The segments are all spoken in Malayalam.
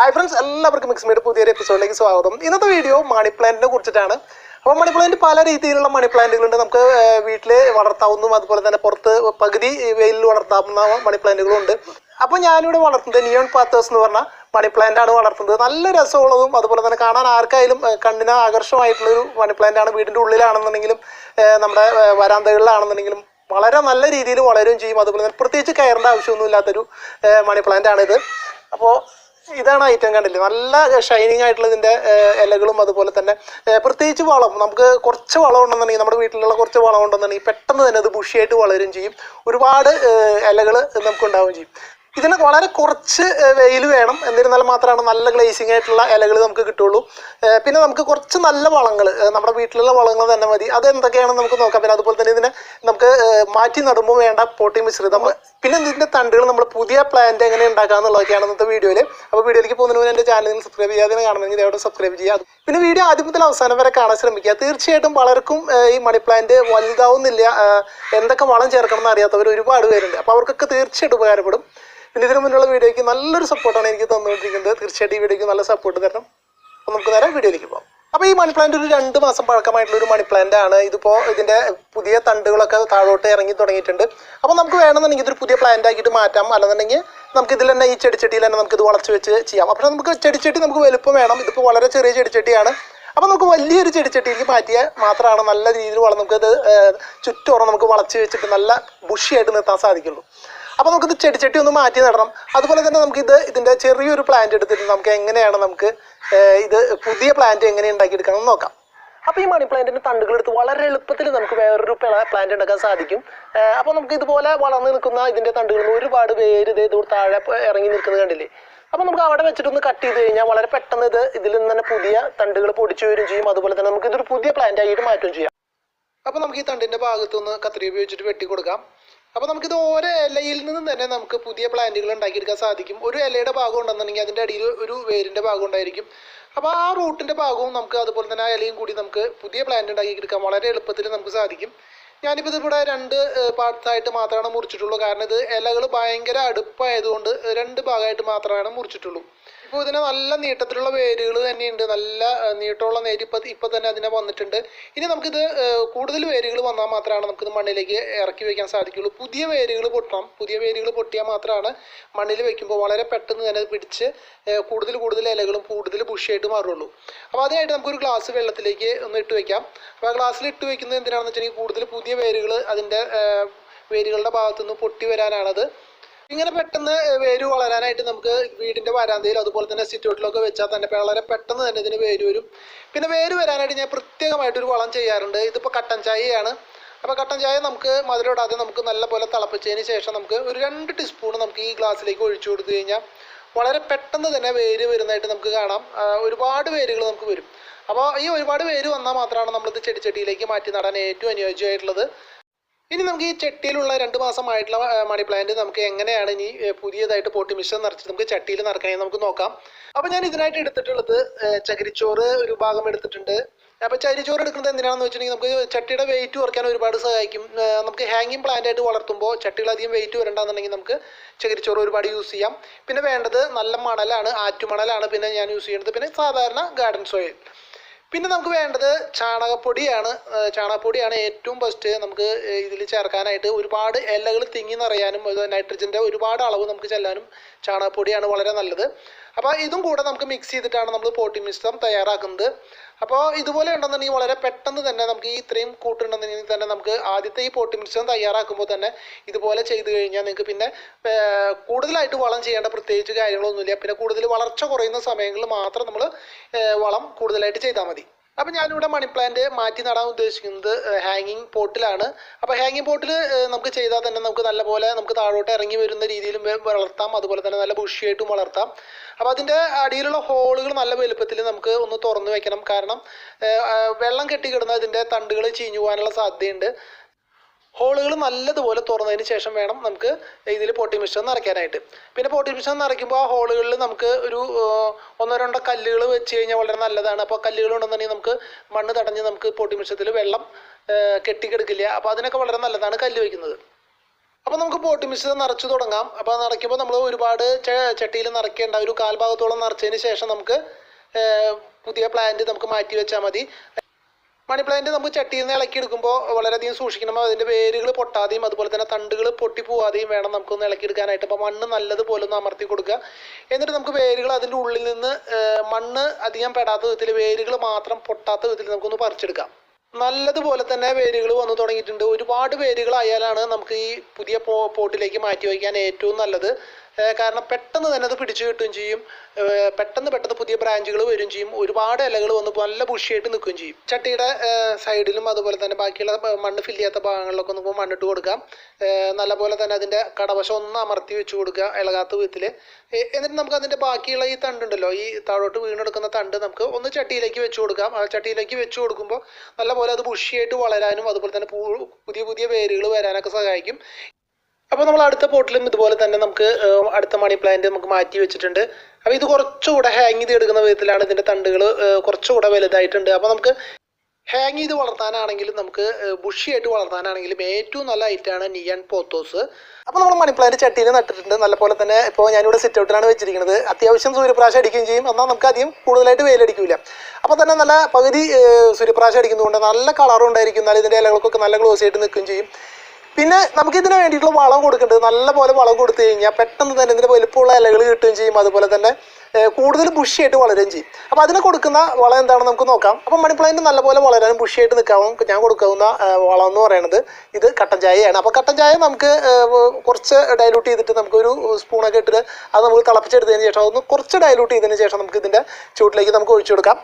ഹായ് ഫ്രണ്ട്സ് എല്ലാവർക്കും മിക്സ് മീഡ് പുതിയൊരു എപ്പിസോഡിലേക്ക് സ്വാഗതം. ഇന്നത്തെ വീഡിയോ മണി പ്ലാന്റിനെ കുറിച്ചിട്ടാണ്. അപ്പോൾ മണി പ്ലാന്റ് പല രീതിയിലുള്ള മണി പ്ലാന്റുകളുണ്ട് നമുക്ക് വീട്ടിൽ വളർത്താവുന്നതും അതുപോലെ തന്നെ പുറത്ത് പകുതി വെയിലിൽ വളർത്താവുന്ന മണി പ്ലാന്റുകളും ഉണ്ട്. അപ്പോൾ ഞാനിവിടെ വളർത്തുന്നത് നിയോൺ പാത്തേഴ്സ് എന്ന് പറഞ്ഞ മണി പ്ലാന്റ് ആണ് വളർത്തുന്നത്. നല്ല രസമുള്ളതും അതുപോലെ തന്നെ കാണാൻ ആർക്കായാലും കണ്ണിന് ആകർഷമായിട്ടുള്ളൊരു മണി പ്ലാന്റ് ആണ്. വീടിന്റെ ഉള്ളിലാണെന്നുണ്ടെങ്കിലും നമ്മുടെ വരാന്തകളിലാണെന്നുണ്ടെങ്കിലും വളരെ നല്ല രീതിയിൽ വളരുകയും ചെയ്യും. അതുപോലെ തന്നെ പ്രത്യേകിച്ച് കയറേണ്ട ആവശ്യമൊന്നും ഇല്ലാത്തൊരു മണി പ്ലാന്റ് ആണിത്. അപ്പോൾ ഇതാണ് ഐറ്റം കണ്ടില്ലേ? നല്ല ഷൈനിങ് ആയിട്ടുള്ള ഇതിന്റെ ഇലകളും അതുപോലെ തന്നെ പ്രത്യേകിച്ച് വളം. നമുക്ക് കുറച്ച് വളം ഉണ്ടെന്നുണ്ടെങ്കിൽ നമ്മുടെ വീട്ടിലുള്ള കുറച്ച് വളം ഉണ്ടെന്നുണ്ടെങ്കിൽ പെട്ടെന്ന് തന്നെ അത് ബുഷിയായിട്ട് വളരുകയും ചെയ്യും. ഒരുപാട് ഇലകൾ നമുക്ക് ഉണ്ടാവുകയും ചെയ്യും. ഇതിന് വളരെ കുറച്ച് വെയിൽ വേണം. എന്നിരുന്നാൽ മാത്രമാണ് നല്ല ഗ്ലേസിങ് ആയിട്ടുള്ള ഇലകൾ നമുക്ക് കിട്ടുള്ളൂ പിന്നെ നമുക്ക് കുറച്ച് നല്ല വളങ്ങൾ നമ്മുടെ വീട്ടിലുള്ള വളങ്ങൾ തന്നെ മതി. അത് എന്തൊക്കെയാണെന്ന് നമുക്ക് നോക്കാം. പിന്നെ അതുപോലെ തന്നെ ഇതിനെ നമുക്ക് മാറ്റി നടുമ്പോൾ വേണ്ട പോട്ടി മിശ്രിതം. പിന്നെ ഇതിന്റെ തണ്ടുകൾ നമ്മൾ പുതിയ പ്ലാന്റ് എങ്ങനെ ഉണ്ടാക്കുക എന്നുള്ളതൊക്കെയാണ് ഇന്നത്തെ വീഡിയോയിൽ അപ്പോൾ വീഡിയോയിലേക്ക് പോകുന്നതിന് മുന്നേ എന്റെ ചാനൽ സബ്സ്ക്രൈബ് ചെയ്യാതെ കാണണമെങ്കിൽ ഇതോടെ സബ്സ്ക്രൈബ് ചെയ്യുക. പിന്നെ വീഡിയോ ആദ്യം മുതൽ അവസാനം വരെ കാണാൻ ശ്രമിക്കുക. തീർച്ചയായിട്ടും പലർക്കും ഈ മണി പ്ലാന്റ് വലുതാവുന്നില്ല. എന്തൊക്കെ വളം ചേർക്കണം എന്ന് അറിയാത്തവർ ഒരുപാട് പേരുണ്ട്. അപ്പോൾ അവർക്കൊക്കെ തീർച്ചയായിട്ടും ഉപകാരപ്പെടും. പിന്നെ ഇതിനു മുന്നുള്ള വീഡിയോയ്ക്ക് നല്ലൊരു സപ്പോർട്ടാണ് എനിക്ക് തന്നുകൊണ്ടിരിക്കുന്നത്. തീർച്ചയായിട്ടും ഈ വീഡിയോയ്ക്ക് നല്ല സപ്പോർട്ട് തരണം. അപ്പോൾ നമുക്ക് നേരെ വീഡിയോയിലേക്ക് പോകാം. അപ്പോൾ ഈ മണി പ്ലാന്റ് ഒരു രണ്ട് മാസം പഴക്കമായിട്ടുള്ള ഒരു മണി പ്ലാന്റ് ആണ്. ഇതിപ്പോൾ ഇതിന്റെ പുതിയ തണ്ടുകളൊക്കെ താഴോട്ട് ഇറങ്ങി തുടങ്ങിയിട്ടുണ്ട്. അപ്പോൾ നമുക്ക് വേണമെന്നുണ്ടെങ്കിൽ ഇതൊരു പുതിയ പ്ലാന്റ് ആക്കിയിട്ട് മാറ്റാം. അല്ലെന്നുണ്ടെങ്കിൽ നമുക്ക് ഇതിൽ തന്നെ ഈ ചെടിച്ചട്ടിയിൽ തന്നെ നമുക്ക് ഇത് വളച്ച് വെച്ച് ചെയ്യാം. അപ്പോൾ നമുക്ക് ചെടിച്ചട്ടി നമുക്ക് വലുപ്പം വേണം. ഇതിപ്പോൾ വളരെ ചെറിയ ചെടിച്ചട്ടിയാണ്. അപ്പോൾ നമുക്ക് വലിയൊരു ചെടിച്ചട്ടിയിലേക്ക് മാറ്റിയാൽ മാത്രമാണ് നല്ല രീതിയിൽ നമുക്കത് ഏഹ്, ചുറ്റോറം നമുക്ക് വളച്ച് വെച്ചിട്ട് നല്ല ബുഷിയായിട്ട് നിർത്താൻ സാധിക്കുള്ളൂ. അപ്പോൾ നമുക്കിത് ചെടിച്ചട്ടി ഒന്ന് മാറ്റി നടണം. അതുപോലെ തന്നെ നമുക്കിത് ഇതിന്റെ ചെറിയൊരു പ്ലാന്റ് എടുത്തിട്ട് നമുക്ക് എങ്ങനെയാണ് നമുക്ക് ഇത് പുതിയ പ്ലാന്റ് എങ്ങനെ ഉണ്ടാക്കിയെടുക്കണം എന്ന് നോക്കാം. അപ്പോൾ ഈ മണി പ്ലാന്റിന്റെ തണ്ടുകൾ എടുത്ത് വളരെ എളുപ്പത്തിൽ നമുക്ക് വേറൊരു പ്ലാന്റ് ഉണ്ടാക്കാൻ സാധിക്കും. അപ്പോൾ നമുക്ക് ഇതുപോലെ വളർന്ന് നിൽക്കുന്ന ഇതിന്റെ തണ്ടുകൾ ഒരുപാട് പേര് ഇത് ഇതോട് താഴെ ഇറങ്ങി നിൽക്കുന്നത് കണ്ടില്ലേ? അപ്പോൾ നമുക്ക് അവിടെ വെച്ചിട്ടൊന്ന് കട്ട് ചെയ്ത് കഴിഞ്ഞാൽ വളരെ പെട്ടെന്ന് ഇത് ഇതിൽ നിന്ന് തന്നെ പുതിയ തണ്ടുകൾ പൊടിച്ചു വരും ചെയ്യും. അതുപോലെ തന്നെ നമുക്ക് ഇതൊരു പുതിയ പ്ലാന്റ് ആയിട്ട് മാറ്റുകയും ചെയ്യാം. അപ്പോൾ നമുക്ക് ഈ തണ്ടിന്റെ ഭാഗത്തുനിന്ന് കത്രി ഉപയോഗിച്ചിട്ട് വെട്ടി കൊടുക്കാം അപ്പോൾ നമുക്കിത് ഓരോ ഇലയിൽ നിന്നും തന്നെ നമുക്ക് പുതിയ പ്ലാന്റുകൾ ഉണ്ടാക്കിയെടുക്കാൻ സാധിക്കും. ഒരു ഇലയുടെ ഭാഗം ഉണ്ടെന്നുണ്ടെങ്കിൽ അതിന്റെ അടിയിൽ ഒരു വേരിന്റെ ഭാഗം ഉണ്ടായിരിക്കും. അപ്പോൾ ആ റൂട്ടിന്റെ ഭാഗവും നമുക്ക് അതുപോലെ തന്നെ ആ ഇലയും കൂടി നമുക്ക് പുതിയ പ്ലാന്റ് ഉണ്ടാക്കിയെടുക്കാൻ വളരെ എളുപ്പത്തിൽ നമുക്ക് സാധിക്കും. ഞാനിപ്പോൾ ഇതിവിടെ രണ്ട് പാർട്സ് ആയിട്ട് മാത്രമാണ് മുറിച്ചിട്ടുള്ളൂ. കാരണം ഇത് ഇലകൾ ഭയങ്കര അടുപ്പായതുകൊണ്ട് രണ്ട് ഭാഗമായിട്ട് മാത്രമാണ് മുറിച്ചിട്ടുള്ളൂ. ഇപ്പോൾ ഇതിന് നല്ല നീട്ടത്തിലുള്ള വേരുകൾ തന്നെയുണ്ട്. നല്ല നീട്ടമുള്ള നേര് ഇപ്പം ഇപ്പം തന്നെ അതിനെ വന്നിട്ടുണ്ട്. ഇനി നമുക്കിത് കൂടുതൽ വേരുകൾ വന്നാൽ മാത്രമാണ് നമുക്കിത് മണ്ണിലേക്ക് ഇറക്കി വയ്ക്കാൻ സാധിക്കുള്ളൂ പുതിയ വേരുകൾ പൊട്ടണം. പുതിയ വേരുകൾ പൊട്ടിയാൽ മാത്രമാണ് മണ്ണിൽ വെക്കുമ്പോൾ വളരെ പെട്ടെന്ന് തന്നെ പിടിച്ച് കൂടുതൽ കൂടുതൽ ഇലകളും കൂടുതൽ ബുഷിയായിട്ട് മാറുള്ളൂ അപ്പോൾ അതിനായിട്ട് നമുക്കൊരു ഗ്ലാസ് വെള്ളത്തിലേക്ക് ഒന്ന് ഇട്ട് വയ്ക്കാം അപ്പോൾ ആ ഗ്ലാസ്സിൽ ഇട്ട് വയ്ക്കുന്നത് എന്തിനാണെന്ന് വെച്ചിട്ടുണ്ടെങ്കിൽ കൂടുതൽ പുതിയ വേരുകൾ അതിന്റെ വേരുകളുടെ ഭാഗത്തുനിന്ന് പൊട്ടി വരാനാണത്. ഇങ്ങനെ പെട്ടെന്ന് വേര് വളരാനായിട്ട് നമുക്ക് വീടിന്റെ വരാന്തയിൽ അതുപോലെ തന്നെ സിറ്റൗട്ടിലൊക്കെ വെച്ചാൽ തന്നെ വളരെ പെട്ടെന്ന് തന്നെ ഇതിന് വേര് വരും. പിന്നെ വേര് വരാനായിട്ട് ഞാൻ പ്രത്യേകമായിട്ടൊരു വളം ചെയ്യാറുണ്ട്. ഇതിപ്പോൾ കട്ടൻ ചായയാണ്. അപ്പോൾ കട്ടൻ ചായ നമുക്ക് മധുരമിടാതെ നമുക്ക് നല്ലപോലെ തിളപ്പിച്ചതിന് ശേഷം നമുക്ക് ഒരു രണ്ട് ടീസ്പൂൺ നമുക്ക് ഈ ഗ്ലാസ്സിലേക്ക് ഒഴിച്ചു കൊടുത്തു കഴിഞ്ഞാൽ വളരെ പെട്ടെന്ന് തന്നെ വേര് വരുന്നതായിട്ട് നമുക്ക് കാണാം. ഒരുപാട് വേരുകൾ നമുക്ക് വരും. അപ്പോൾ ഈ ഒരുപാട് വേര് വന്നാൽ മാത്രമാണ് നമ്മളിത് ചെടിച്ചട്ടിയിലേക്ക് മാറ്റി നടാൻ ഏറ്റവും അനുയോജ്യമായിട്ടുള്ളത്. ഇനി നമുക്ക് ഈ ചട്ടിയിലുള്ള രണ്ട് മാസമായിട്ടുള്ള മണി പ്ലാന്റ് നമുക്ക് എങ്ങനെയാണ് ഇനി പുതിയതായിട്ട് പോട്ടി മിഷൻ നിറച്ച് നമുക്ക് ചട്ടിയിൽ നിറക്കണേ നമുക്ക് നോക്കാം. അപ്പോൾ ഞാൻ ഇതിനായിട്ട് എടുത്തിട്ടുള്ളത് ചകിരിച്ചോറ് ഒരു ഭാഗം എടുത്തിട്ടുണ്ട്. അപ്പോൾ ചകിരിച്ചോറ് എടുക്കുന്നത് എന്തിനാണെന്ന് വെച്ചിട്ടുണ്ടെങ്കിൽ നമുക്ക് ചട്ടിയുടെ വെയിറ്റ് കുറയ്ക്കാൻ ഒരുപാട് സഹായിക്കും. നമുക്ക് ഹാങ്ങിങ് പ്ലാന്റ് ആയിട്ട് വളർത്തുമ്പോൾ ചട്ടികൾ അധികം വെയിറ്റ് വരണ്ടെന്നുണ്ടെങ്കിൽ നമുക്ക് ചകിരിച്ചോറ് ഒരുപാട് യൂസ് ചെയ്യാം. പിന്നെ വേണ്ടത് നല്ല മണലാണ് ആറ്റുമണലാണ് പിന്നെ ഞാൻ യൂസ് ചെയ്യുന്നത്. പിന്നെ സാധാരണ ഗാർഡൻ സോയിൽ പിന്നെ നമുക്ക് വേണ്ടത് ചാണകപ്പൊടിയാണ്. ചാണകപ്പൊടിയാണ് ഏറ്റവും ബെസ്റ്റ് നമുക്ക് ഇതിൽ ചേർക്കാനായിട്ട് ഒരുപാട് ഇലകൾ തിങ്ങി നിറയാനും നൈട്രജന്റെ ഒരുപാട് അളവ് നമുക്ക് ചെല്ലാനും ചാണകപ്പൊടിയാണ് വളരെ നല്ലത്. അപ്പോൾ ഇതും കൂടെ നമുക്ക് മിക്സ് ചെയ്തിട്ടാണ് നമ്മൾ പോട്ടി മിശ്രം തയ്യാറാക്കുന്നത്. അപ്പോൾ ഇതുപോലെ ഉണ്ടെന്നുണ്ടെങ്കിൽ വളരെ പെട്ടെന്ന് തന്നെ നമുക്ക് ഈ ഇത്രയും കൂട്ടുണ്ടെന്നുണ്ടെങ്കിൽ തന്നെ നമുക്ക് ആദ്യത്തെ ഈ പോട്ടി മിശ്രം തയ്യാറാക്കുമ്പോൾ തന്നെ ഇതുപോലെ ചെയ്ത് കഴിഞ്ഞാൽ നിങ്ങൾക്ക് പിന്നെ കൂടുതലായിട്ട് വളം ചെയ്യേണ്ട പ്രത്യേകിച്ച് കാര്യങ്ങളൊന്നുമില്ല. പിന്നെ കൂടുതൽ വളർച്ച കുറയുന്ന സമയങ്ങളിൽ മാത്രം നമ്മൾ വളം കൂടുതലായിട്ട് ചെയ്താൽ മതി. അപ്പോൾ ഞാനിവിടെ മണി പ്ലാന്റ് മാറ്റി നടാൻ ഉദ്ദേശിക്കുന്നത് ഹാങ്ങിങ് പോട്ടിലാണ് അപ്പോൾ ഹാങ്ങിങ് പോട്ടിൽ നമുക്ക് ചെയ്താൽ തന്നെ നമുക്ക് നല്ലപോലെ നമുക്ക് താഴോട്ട് ഇറങ്ങി വരുന്ന രീതിയിലും വളർത്താം. അതുപോലെ തന്നെ നല്ല ബുഷിയായിട്ടും വളർത്താം. അപ്പോൾ അതിന്റെ അടിയിലുള്ള ഹോളുകൾ നല്ല വലുപ്പത്തിൽ നമുക്ക് ഒന്ന് തുറന്നു വെക്കണം. കാരണം വെള്ളം കെട്ടി വെള്ളം കെട്ടിക്കിടുന്ന ഇതിന്റെ തണ്ടുകൾ ചീഞ്ഞു പോകാനുള്ള സാധ്യതയുണ്ട്. ഹോളുകൾ നല്ലതുപോലെ തുറന്നതിന് ശേഷം വേണം നമുക്ക് ഇതിൽ പോട്ടി മിശ്രം നിറയ്ക്കാനായിട്ട്. പിന്നെ പോട്ടി മിശ്രം നിറയ്ക്കുമ്പോൾ ആ ഹോളുകളിൽ നമുക്ക് ഒരു ഒന്നോ രണ്ടോ കല്ലുകൾ വെച്ച് കഴിഞ്ഞാൽ വളരെ നല്ലതാണ്. അപ്പോൾ കല്ലുകൾ ഉണ്ടെന്നുണ്ടെങ്കിൽ നമുക്ക് മണ്ണ് തടഞ്ഞ് നമുക്ക് പോട്ടി മിശ്രത്തിൽ വെള്ളം കെട്ടിക്കെടുക്കില്ല. അപ്പോൾ അതിനൊക്കെ വളരെ നല്ലതാണ് കല്ല് വയ്ക്കുന്നത് അപ്പോൾ നമുക്ക് പോട്ടി മിശ്രിതം നിറച്ച് തുടങ്ങാം. അപ്പോൾ നിറയ്ക്കുമ്പോൾ നമ്മൾ ഒരുപാട് ചട്ടിയിൽ നിറയ്ക്കേണ്ട ഒരു കാൽഭാഗത്തോളം നിറച്ചതിന് ശേഷം നമുക്ക് പുതിയ പ്ലാന്റ് നമുക്ക് മാറ്റി വെച്ചാൽ മതി. മണി പ്ലാന്റ് നമുക്ക് ചട്ടിയിൽ നിന്ന് ഇളക്കി എടുക്കുമ്പോൾ വളരെയധികം സൂക്ഷിക്കണം. അതിന്റെ വേരുകൾ പൊട്ടാതെയും അതുപോലെ തന്നെ തണ്ടുകൾ പൊട്ടി പോവാതെയും വേണം നമുക്കൊന്ന് ഇളക്കി എടുക്കാനായിട്ട്. അപ്പോൾ മണ്ണ് നല്ലതുപോലെ ഒന്ന് അമർത്തി കൊടുക്കുക. എന്നിട്ട് നമുക്ക് വേരുകൾ അതിന്റെ ഉള്ളിൽ നിന്ന് മണ്ണ് അധികം പെടാത്ത വിധത്തിൽ വേരുകൾ മാത്രം പൊട്ടാത്ത വിധത്തിൽ നമുക്കൊന്ന് പറിച്ചെടുക്കാം. നല്ലതുപോലെ തന്നെ വേരുകൾ വന്നു തുടങ്ങിയിട്ടുണ്ട്. ഒരുപാട് വേരുകൾ ആയാലാണ് നമുക്ക് ഈ പുതിയ പോ പോട്ടിലേക്ക് മാറ്റി വയ്ക്കാൻ ഏറ്റവും നല്ലത്. കാരണം പെട്ടെന്ന് തന്നെ അത് പിടിച്ചു കിട്ടുകയും ചെയ്യും. പെട്ടെന്ന് പെട്ടെന്ന് പുതിയ ബ്രാഞ്ചുകൾ വരും ചെയ്യും. ഒരുപാട് ഇലകൾ വന്ന് നല്ല ബുഷിയായിട്ട് നിൽക്കുകയും ചെയ്യും. ചട്ടിയുടെ സൈഡിലും അതുപോലെ തന്നെ ബാക്കിയുള്ള മണ്ണ് ഫില്ല് ചെയ്യാത്ത ഭാഗങ്ങളിലൊക്കെ നമുക്ക് മണ്ണിട്ട് കൊടുക്കാം. നല്ലപോലെ തന്നെ അതിന്റെ കടവശം ഒന്ന് അമർത്തി വെച്ച് കൊടുക്കുക ഇളകാത്ത വിധത്തിൽ എന്നിട്ട് നമുക്ക് അതിന്റെ ബാക്കിയുള്ള ഈ തണ്ടുണ്ടല്ലോ ഈ താഴോട്ട് വീണെടുക്കുന്ന തണ്ട് നമുക്ക് ഒന്ന് ചട്ടിയിലേക്ക് വെച്ച് കൊടുക്കാം. ആ ചട്ടിയിലേക്ക് വെച്ച് കൊടുക്കുമ്പോൾ നല്ലപോലെ അത് ബുഷിയായിട്ട് വളരാനും അതുപോലെ തന്നെ പുതിയ പുതിയ വേരുകൾ വരാനൊക്കെ സഹായിക്കും. അപ്പോൾ നമ്മൾ അടുത്ത പോട്ടിലും ഇതുപോലെ തന്നെ നമുക്ക് അടുത്ത മണി പ്ലാന്റ് നമുക്ക് മാറ്റി വെച്ചിട്ടുണ്ട്. അപ്പോൾ ഇത് കുറച്ചുകൂടെ ഹാങ് ചെയ്ത് എടുക്കുന്ന വിധത്തിലാണ് ഇതിന്റെ തണ്ടുകൾ കുറച്ചുകൂടെ വലുതായിട്ടുണ്ട്. അപ്പോൾ നമുക്ക് ഹാങ് ചെയ്ത് വളർത്താനാണെങ്കിലും നമുക്ക് ബുഷിയായിട്ട് വളർത്താനാണെങ്കിലും ഏറ്റവും നല്ല ഐറ്റാണ് നിയൻ പോത്തോസ് അപ്പോൾ നമ്മൾ മണിപ്ലാന്റ് ചട്ടിയിൽ നട്ടിട്ടുണ്ട്. നല്ലപോലെ തന്നെ ഇപ്പോൾ ഞാനിവിടെ സിറ്റ് ഔട്ടിലാണ് വെച്ചിരിക്കുന്നത്. അത്യാവശ്യം സൂര്യപ്രാശം അടിക്കുകയും ചെയ്യും. എന്നാൽ നമുക്ക് അധികം കൂടുതലായിട്ട് വെയിലടിക്കില്ല അപ്പോൾ തന്നെ നല്ല പകുതി സൂര്യപ്രാശം അടിക്കുന്നതുകൊണ്ട് നല്ല കളറും ഉണ്ടായിരിക്കും. എന്നാൽ ഇതിന്റെ ഇലകൾക്കൊക്കെ നല്ല ഗ്ലോസ് ആയിട്ട് നിൽക്കുകയും ചെയ്യും. പിന്നെ നമുക്ക് ഇതിന് വേണ്ടിയിട്ടുള്ള വളം കൊടുക്കേണ്ടത് നല്ലപോലെ വളം കൊടുത്തു കഴിഞ്ഞാൽ പെട്ടെന്ന് തന്നെ ഇതിന്റെ വലുപ്പമുള്ള ഇലകൾ കിട്ടുകയും ചെയ്യും. അതുപോലെ തന്നെ കൂടുതൽ ബുഷിയായിട്ട് വളരുകയും ചെയ്യും. അപ്പോൾ അതിന് കൊടുക്കുന്ന വളം എന്താണെന്ന് നമുക്ക് നോക്കാം. അപ്പോൾ മണിപ്ലാന്റ് നല്ലപോലെ വളരാനും ബുഷിയായിട്ട് നിൽക്കാവും. ഞാൻ കൊടുക്കാവുന്ന വളം എന്ന് പറയുന്നത് ഇത് കട്ടൻ ചായയാണ്. അപ്പോൾ കട്ടൻ ചായ നമുക്ക് കുറച്ച് ഡൈലൂട്ട് ചെയ്തിട്ട് നമുക്കൊരു സ്പൂണൊക്കെ ഇട്ടിട്ട് അത് നമുക്ക് തിളപ്പിച്ചെടുത്തതിന് ശേഷം അതൊന്ന് കുറച്ച് ഡൈലൂട്ട് ചെയ്തതിന് ശേഷം നമുക്ക് ഇതിന്റെ ചൂട്ടിലേക്ക് നമുക്ക് ഒഴിച്ചു കൊടുക്കാം.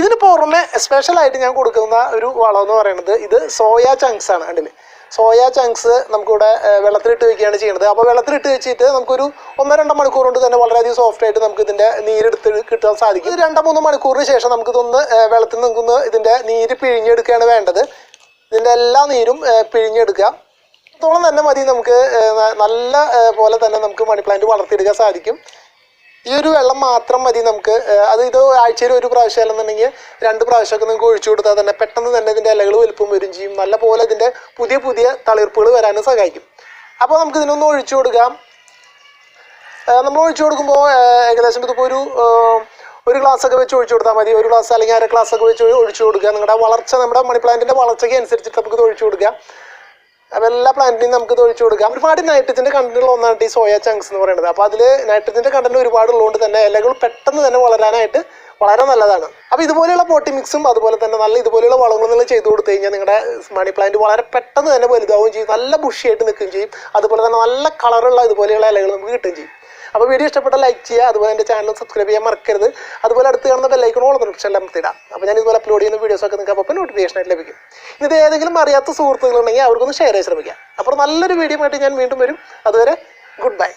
ഇതിന് പുറമെ സ്പെഷ്യലായിട്ട് ഞാൻ കൊടുക്കുന്ന ഒരു വളം എന്ന് പറയുന്നത് ഇത് സോയ ചങ്ക്സ് ആണ് കണ്ടില്ലേ സോയ ചങ്ക്സ് നമുക്കിവിടെ വെള്ളത്തിലിട്ട് വെക്കുകയാണ് ചെയ്യുന്നത്. അപ്പോൾ വെള്ളത്തിലിട്ട് വെച്ചിട്ട് നമുക്കൊരു ഒന്നോ രണ്ടോ മണിക്കൂർ കൊണ്ട് തന്നെ വളരെയധികം സോഫ്റ്റ് ആയിട്ട് നമുക്ക് ഇതിന്റെ നീരെടുത്ത് കിട്ടാൻ സാധിക്കും. ഇത് രണ്ടോ മൂന്നോ മണിക്കൂറിന് ശേഷം നമുക്കിതൊന്ന് വെള്ളത്തിൽ നിൽക്കുന്ന ഇതിന്റെ നീര് പിഴിഞ്ഞെടുക്കുകയാണ് വേണ്ടത്. ഇതിന്റെ എല്ലാ നീരും പിഴിഞ്ഞെടുക്കുക. അത്തോളം തന്നെ മതി നമുക്ക് നല്ല പോലെ തന്നെ നമുക്ക് മണി പ്ലാന്റ് വളർത്തിയെടുക്കാൻ സാധിക്കും. ഈ ഒരു വെള്ളം മാത്രം മതി നമുക്ക്. അത് ഇത് ആഴ്ചയിൽ ഒരു പ്രാവശ്യം അല്ലെന്നുണ്ടെങ്കിൽ രണ്ട് പ്രാവശ്യമൊക്കെ നിങ്ങൾക്ക് ഒഴിച്ചു കൊടുത്താൽ തന്നെ പെട്ടെന്ന് തന്നെ ഇതിന്റെ ഇലകൾ വലുപ്പം വരും ചെയ്യും. നല്ല പോലെ ഇതിന്റെ പുതിയ പുതിയ തളിർപ്പുകൾ വരാനും സഹായിക്കും. അപ്പോൾ നമുക്ക് ഇതിനൊന്ന് ഒഴിച്ചു കൊടുക്കാം. നമ്മൾ ഒഴിച്ചു കൊടുക്കുമ്പോൾ ഏകദേശം ഇതിപ്പോൾ ഒരു ഒരു ഗ്ലാസ് ഒക്കെ വെച്ച് ഒഴിച്ചു കൊടുത്താൽ മതി. ഒരു ഗ്ലാസ് അല്ലെങ്കിൽ അര ഗ്ലാസ് ഒക്കെ വെച്ച് ഒഴിച്ചു കൊടുക്കുക. നിങ്ങളുടെ വളർച്ച നമ്മുടെ മണി പ്ലാന്റിന്റെ വളർച്ചയ്ക്ക് അനുസരിച്ചിട്ട് നമുക്ക് ഇത് ഒഴിച്ചു കൊടുക്കാം. അപ്പോൾ എല്ലാ പ്ലാന്റിനും നമുക്ക് ഇത് ഒഴിച്ചു കൊടുക്കാം. ഒരുപാട് നൈട്രജന്റെ കണ്ടന്റുള്ള ഒന്നാണ് ഈ സോയ ചങ്ക്സ് എന്ന് പറയുന്നത്. അപ്പോൾ അതിൽ നൈട്രജന്റെ കണ്ടന്റ് ഒരുപാട് ഉള്ളതുകൊണ്ട് തന്നെ ഇലകൾ പെട്ടെന്ന് തന്നെ വളരാനായിട്ട് വളരെ നല്ലതാണ്. അപ്പോൾ ഇതുപോലെയുള്ള പോട്ടി മിക്സും അതുപോലെ തന്നെ നല്ല ഇതുപോലെയുള്ള വളങ്ങളും നിങ്ങൾ ചെയ്തു കൊടുത്തു കഴിഞ്ഞാൽ നിങ്ങളുടെ മണി പ്ലാന്റ് വളരെ പെട്ടെന്ന് തന്നെ വലുതാവുകയും ചെയ്യും. നല്ല ബുഷിയായിട്ട് നിൽക്കുകയും ചെയ്യും. അതുപോലെ തന്നെ നല്ല കളറുള്ള ഇതുപോലെയുള്ള ഇലകൾ നമുക്ക് കിട്ടുകയും ചെയ്യും. അപ്പോൾ വീഡിയോ ഇഷ്ടപ്പെട്ട ലൈക്ക് ചെയ്യുക അതുപോലെ എന്റെ ചാനൽ സബ്സ്ക്രൈബ് ചെയ്യാൻ മറക്കരുത്. അതുപോലെ അടുത്ത് കാണുന്ന ബെല്ലൈക്കൺ ഓൾ നോട്ട് എല്ലാം ഇടാം അപ്പോൾ ഞാൻ ഇതുപോലെ അപ്ലോഡ് ചെയ്യുന്ന വീഡിയോസൊക്കെ നിങ്ങൾക്ക് അപ്പോൾ നോട്ടിഫിക്കേഷൻ ആയിട്ട് ലഭിക്കും. ഇത് ഏതെങ്കിലും അറിയാത്ത സുഹൃത്തുക്കളുണ്ടെങ്കിൽ അവർക്കൊന്ന് ഷെയർ ചെയ്യാൻ ശ്രമിക്കാം. അപ്പോൾ നല്ലൊരു വീഡിയോ ആയിട്ട് ഞാൻ വീണ്ടും വരും. അതുവരെ ഗുഡ് ബൈ